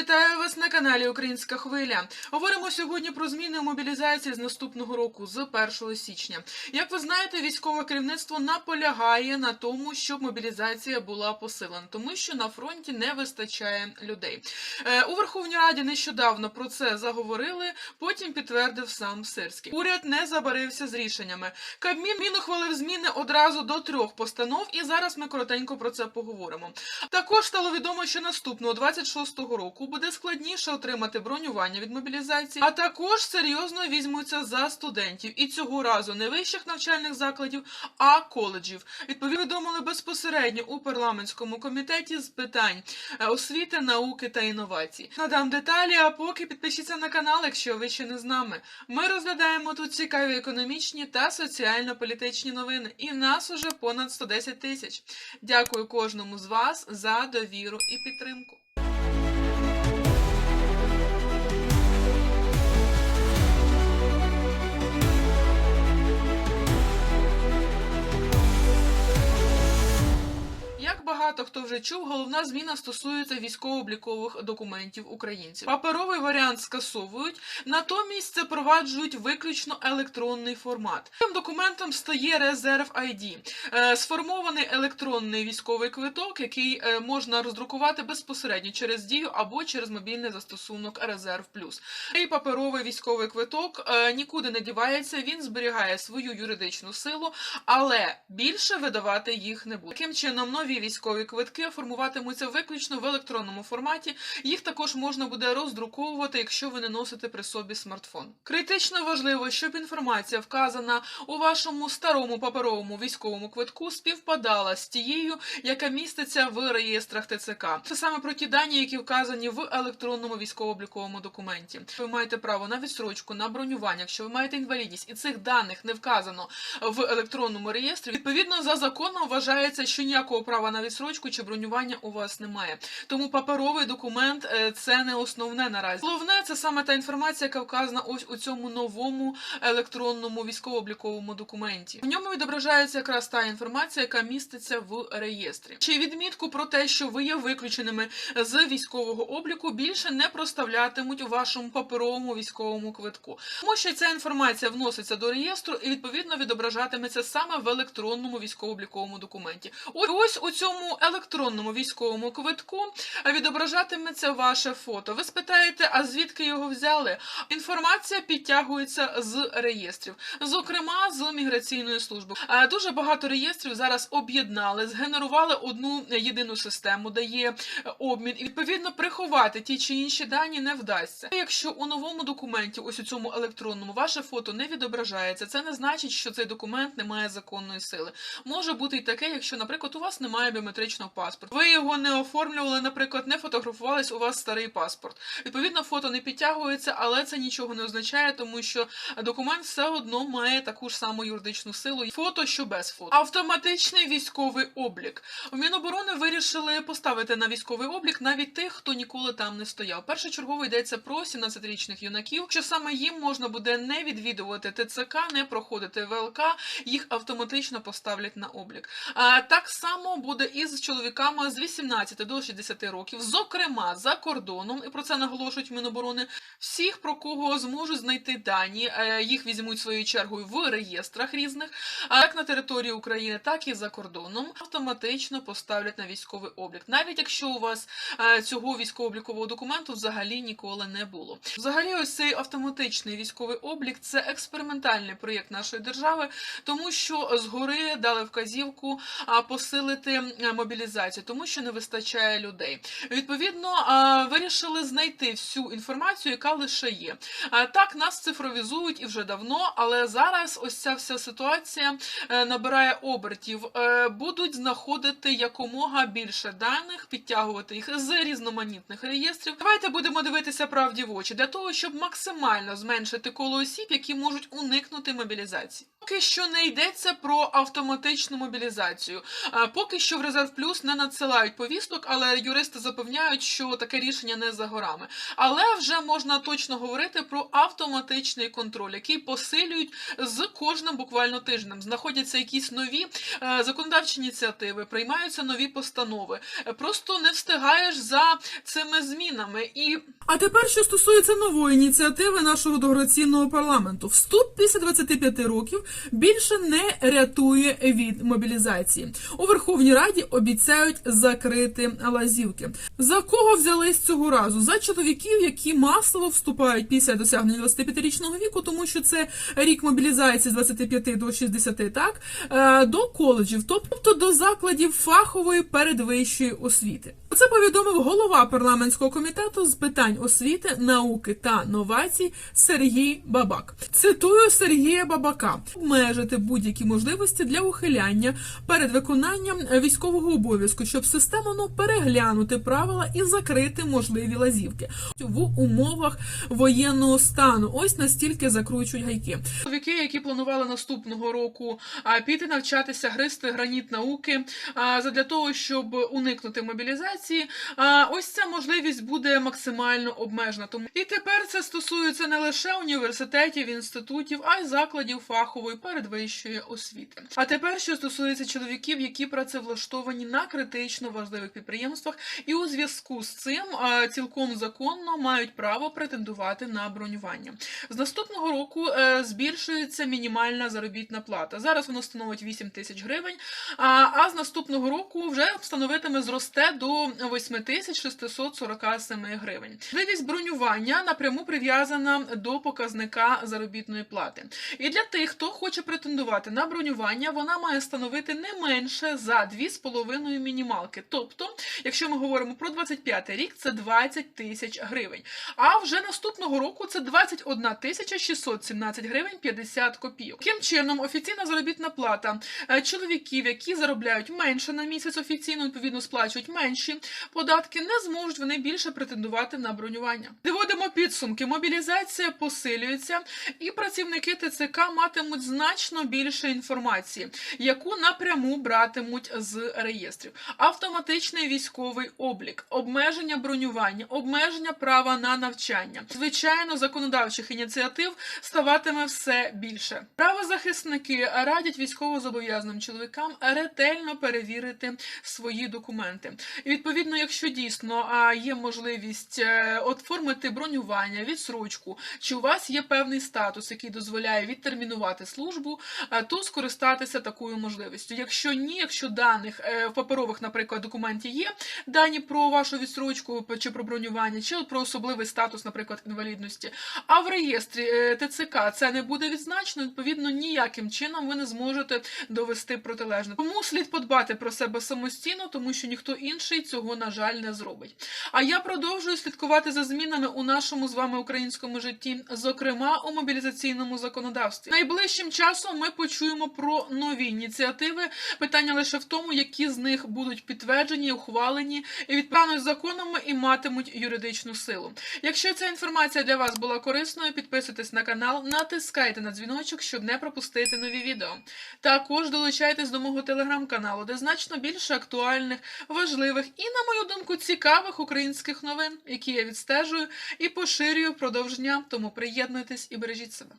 Вітаю вас на каналі Українська Хвиля. Говоримо сьогодні про зміни мобілізації з наступного року, з 1 січня. Як ви знаєте, військове керівництво наполягає на тому, щоб мобілізація була посилена, тому що на фронті не вистачає людей. Е, У Верховній Раді нещодавно про це заговорили. Потім підтвердив сам Сирський. Уряд не забарився з рішеннями. Кабмін ухвалив зміни одразу до трьох постанов, і зараз ми коротенько про це поговоримо. Також стало відомо, що наступного 26-го року буде складніше отримати бронювання від мобілізації, а також серйозно візьмуться за студентів. І цього разу не вищих навчальних закладів, а коледжів. Відповідно, повідомили безпосередньо у парламентському комітеті з питань е, освіти, науки та інновацій. Надам деталі, а поки підпишіться на канал, якщо ви ще не з нами. Ми розглядаємо тут цікаві економічні та соціально-політичні новини, і нас уже понад 110 тисяч. Дякую кожному з вас за довіру і підтримку. Багато хто вже чув, головна зміна стосується військово-облікових документів українців. Паперовий варіант скасовують, натомість запроваджують виключно електронний формат. Цим документом стає резерв ID, е, сформований електронний військовий квиток, який е, можна роздрукувати безпосередньо через дію або через мобільний застосунок Резерв Плюс. Цей паперовий військовий квиток е, нікуди не дівається, він зберігає свою юридичну силу, але більше видавати їх не буде. Таким чином, нові військові квитки формуватимуться виключно в електронному форматі. Їх також можна буде роздруковувати, якщо ви не носите при собі смартфон. Критично важливо, щоб інформація вказана у вашому старому паперовому військовому квитку співпадала з тією, яка міститься в реєстрах ТЦК. Це саме про ті дані, які вказані в електронному військово-обліковому документі. Ви маєте право на відстрочку, на бронювання, якщо ви маєте інвалідність, і цих даних не вказано в електронному реєстрі. Відповідно, за законом вважається, що ніякого права на відсрочку чи бронювання у вас немає. Тому паперовий документ е, це не основне наразі. Головне це саме та інформація, яка вказана ось у цьому новому електронному військово-обліковому документі. В ньому відображається якраз та інформація, яка міститься в реєстрі. Чи відмітку про те, що ви є виключеними з військового обліку, більше не проставлятимуть у вашому паперовому військовому квитку, тому що ця інформація вноситься до реєстру і відповідно відображатиметься саме в електронному військово-обліковому документі. Ось у цьому електронному військовому квитку відображатиметься ваше фото. Ви спитаєте, а звідки його взяли? Інформація підтягується з реєстрів, зокрема з міграційної служби. Е, Дуже багато реєстрів зараз об'єднали, згенерували одну єдину систему, де є обмін, і відповідно приховати ті чи інші дані не вдасться. Якщо у новому документі, ось у цьому електронному, ваше фото не відображається, це не значить, що цей документ не має законної сили. Може бути і таке, якщо, наприклад, у вас немає біометричного паспорту. Ви його не оформлювали, наприклад, не фотографувались, у вас старий паспорт. Відповідно, фото не підтягується, але це нічого не означає, тому що документ все одно має таку ж саму юридичну силу. Фото, що без фото. Автоматичний військовий облік. У Міноборони вирішили поставити на військовий облік навіть тих, хто ніколи там не стояв. Першочергово йдеться про 17-річних юнаків, що саме їм можна буде не відвідувати ТЦК, не проходити ВЛК, їх автоматично поставлять на облік. А, так само буде і з чоловіками з 18 до 60 років, зокрема за кордоном, і про це наголошують Міноборони. Всіх, про кого зможуть знайти дані, е, їх візьмуть своєю чергою в реєстрах різних, а як на території України, так і за кордоном, автоматично поставлять на військовий облік, навіть якщо у вас е, цього військово-облікового документу взагалі ніколи не було. Взагалі, ось цей автоматичний військовий облік це експериментальний проєкт нашої держави, тому що згори дали вказівку посилити е, мобілізацію, тому що не вистачає людей. Відповідно, вирішили знайти всю інформацію, яка лише є. Так, нас цифровізують і вже давно, але зараз ось ця вся ситуація е, набирає обертів. Е, Будуть знаходити якомога більше даних, підтягувати їх з різноманітних реєстрів. Давайте будемо дивитися правді в очі для того, щоб максимально зменшити коло осіб, які можуть уникнути мобілізації. Поки що не йдеться про автоматичну мобілізацію. Поки що в резерв плюс не надсилають повісток, але юристи запевняють, що таке рішення не за горами. Але вже можна точно говорити про автоматичний контроль, який посилюють з кожним буквально тижнем. Знаходяться якісь нові е, законодавчі ініціативи, приймаються нові постанови. Просто не встигаєш за цими змінами. І а тепер, що стосується нової ініціативи нашого добрocінного парламенту, вступ після 25 років більше не рятує від мобілізації. У Верховній Раді обіцяють закрити лазівки. За кого взялись цього разу? За чоловіків, які масово вступають після досягнення 25-річного віку, тому що це рік мобілізації з 25 до 60, так е, до коледжів, тобто до закладів фахової передвищої освіти. Це повідомив голова парламентського комітету з питань освіти, науки та новацій Сергій Бабак. Цитую Сергія Бабака: обмежити будь-які можливості для ухиляння перед виконанням військового обов'язку, щоб системно переглянути правила і закрити можливі лазівки в умовах воєнного стану. Ось настільки закручують гайки. Чоловіки, які планували наступного року піти навчатися, гристи граніт науки задля того, щоб уникнути мобілізації. Ось ця можливість буде максимально обмежена. Тому і тепер це стосується не лише університетів, інститутів, а й закладів фахової передвищої освіти. А тепер, що стосується чоловіків, які працевлаштовані на критично важливих підприємствах, і у зв'язку з цим цілком законно мають право претендувати на бронювання. З наступного року е, збільшується мінімальна заробітна плата. Зараз вона становить 8 тисяч гривень, а, з наступного року вже становитиме зросте до 8 тисяч 647 гривень. Можливість бронювання напряму прив'язана до показника заробітної плати. І для тих, хто хоче претендувати на бронювання, вона має становити не менше за 2,5 мінімалки. Тобто, якщо ми говоримо про 25 рік, це 20 тисяч гривень. А вже наступного року це 21 тисяча 617 гривень 50 копійок. Таким чином, офіційна заробітна плата е, чоловіків, які заробляють менше на місяць офіційно, відповідно сплачують менші податки, не зможуть вони більше претендувати на бронювання. Доводимо підсумки. Мобілізація посилюється, і працівники ТЦК матимуть значно більше інформації, яку напряму братимуть з реєстрів. Автоматичний військовий облік, обмеження бронювання, обмеження права на навчання. Звичайно, законодавчих ініціатив ставатиме все більше. Правозахисники радять військовозобов'язаним чоловікам ретельно перевірити свої документи. І відповідно, якщо дійсно є можливість е, оформити бронювання, відсрочку, чи у вас є певний статус, який дозволяє відтермінувати службу, е, то скористатися такою можливістю. Якщо ні, якщо даних е, в паперових, наприклад, документі є дані про вашу відсрочку чи про бронювання, чи про особливий статус, наприклад, інвалідності, а в реєстрі е, ТЦК це не буде відзначено, відповідно, ніяким чином ви не зможете довести протилежне. Тому слід подбати про себе самостійно, тому що ніхто інший цього, на жаль, не зробить. А я продовжую слідкувати за змінами у нашому з вами українському житті, зокрема у мобілізаційному законодавстві. Найближчим часом ми почуємо про нові ініціативи. Питання лише в тому, які з них будуть підтверджені, ухвалені і відправлені законами і матимуть юридичну силу. Якщо ця інформація для вас була корисною, підписуйтесь на канал, натискайте на дзвіночок, щоб не пропустити нові відео. Також долучайтесь до мого телеграм-каналу, де значно більше актуальних, важливих і, на мою думку, цікавих українських новин, які я відстежую і поширюю впродовж дня. Тому приєднуйтесь і бережіть себе.